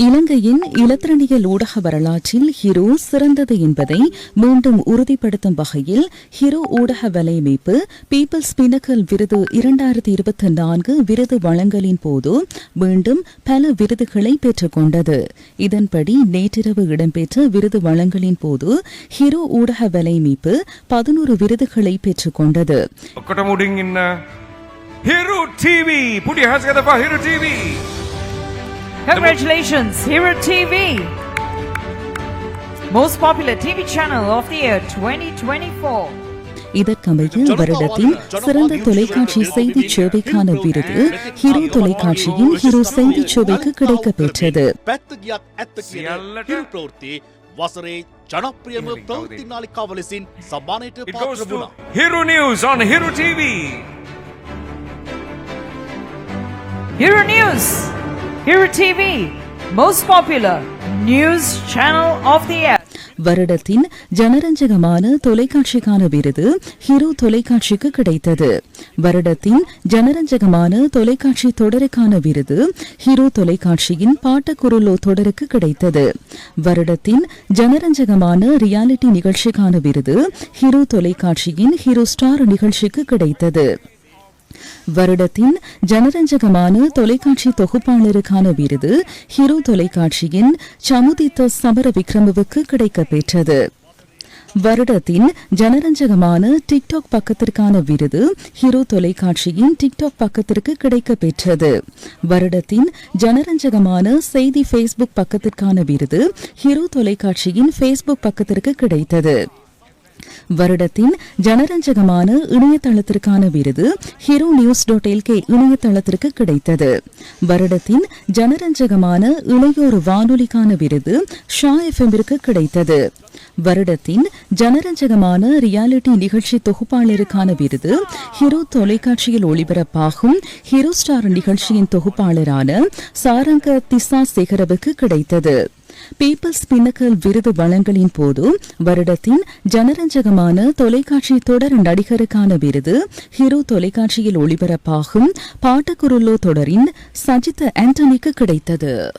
இலங்கையின் இலத்திரனியல் ஊடக வரலாற்றில் ஹீரோ சிறந்தது என்பதை மீண்டும் உறுதிப்படுத்தும் வகையில் ஹீரோ ஊடக வலையமைப்பு பீப்புள்ஸ் பினக்கல் விருது இரண்டாயிரத்தி இருபத்தி நான்கு விருது வழங்கலின் போது மீண்டும் பல விருதுகளை பெற்றுக்கொண்டது இதன்படி நேற்றிரவு இடம்பெற்ற விருது வழங்கலின் போது ஹீரோ ஊடக வலையமைப்பு பதினோரு விருதுகளை பெற்றுக்கொண்டது Hero TV! Put your hands together for Congratulations, Hero TV! Most popular TV channel of the year 2024. இதற்கமைய வருடத்தின் சிறந்த தொலைக்காட்சி செய்தி சேவைக்கான விருது ஹிரு தொலைக்காட்சியின் ஹிரு செய்தி சேவைக்கு கிடைக்கப்பெற்றது පැත්ත ගියත් ඇත්ත කියන සියල්ලට හිරු ප්‍රවෘත්ති වසරේ ජනප්‍රියම Here we go, ප්‍රවෘත්ති නාලිකාව ලෙසින් සම්මානයට It පාත්‍ර goes to වුණා. Hiru News on Hiru TV Hero News! Hero TV! Most popular news channel of the year. வருடத்தின் ஜனரஞ்சகமான தொலைக்காட்சிக்கான விருது ஹீரோ தொலைக்காட்சிக்கு கிடைத்தது வருடத்தின் ஜனரஞ்சகமான தொலைக்காட்சி தொடருக்கான விருது ஹீரோ தொலைக்காட்சியின் பாட்டக்குருலோ தொடருக்கு கிடைத்தது வருடத்தின் ஜனரஞ்சகமான ரியாலிட்டி நிகழ்ச்சிக்கான விருது ஹிரோ தொலைக்காட்சியின் ஹீரோ ஸ்டார் நிகழ்ச்சிக்கு கிடைத்தது வருடத்தின் ஜனரஞ்சகமான தொலைக்காட்சி தொகுப்பாளருக்கான விருது ஹீரோ தொலைக்காட்சியின் சமுதித்த சமர விக்ரமவுக்கு கிடைக்கப்பெற்றது. வருடத்தின் ஜனரஞ்சகமான டிக்டாக் பக்கத்திற்கான விருது ஹீரோ தொலைக்காட்சியின் டிக்டாக் பக்கத்திற்கு கிடைக்கப்பெற்றது. வருடத்தின் ஜனரஞ்சகமான செய்தி ஃபேஸ்புக் பக்கத்திற்கான விருது ஹீரோ தொலைக்காட்சியின் ஃபேஸ்புக் பக்கத்திற்கு கிடைத்தது. வருடத்தின் ஜனரஞ்சகமான இணையதளத்திற்கான விருது ஹீரோ நியூஸ் டாட் எல்கே இணையதளத்திற்கு கிடைத்தது. வருடத்தின் ஜனரஞ்சகமான இளையோர் வானொலிக்கான விருது ஷா எஃப்எம்பிற்கு கிடைத்தது. வருடத்தின் ஜனரஞ்சகமான ரியாலிட்டி நிகழ்ச்சி தொகுப்பாளருக்கான விருது ஹிரோ தொலைக்காட்சியில் ஒளிபரப்பாகும் ஹிரோ ஸ்டார் நிகழ்ச்சியின் தொகுப்பாளரான சாரங்க திசா சேகரவுக்கு கிடைத்தது. பீப்பிள்ஸ் பின்னக்கல் விருது வழங்கலின் போது வருடத்தின் ஜனரஞ்சகமான தொலைக்காட்சி தொடர் நடிகருக்கான விருது ஹீரோ தொலைக்காட்சியில் ஒளிபரப்பாகும் பாட்டக்குருளோ தொடரின் சஜித் ஆண்டனிக்கு கிடைத்தது.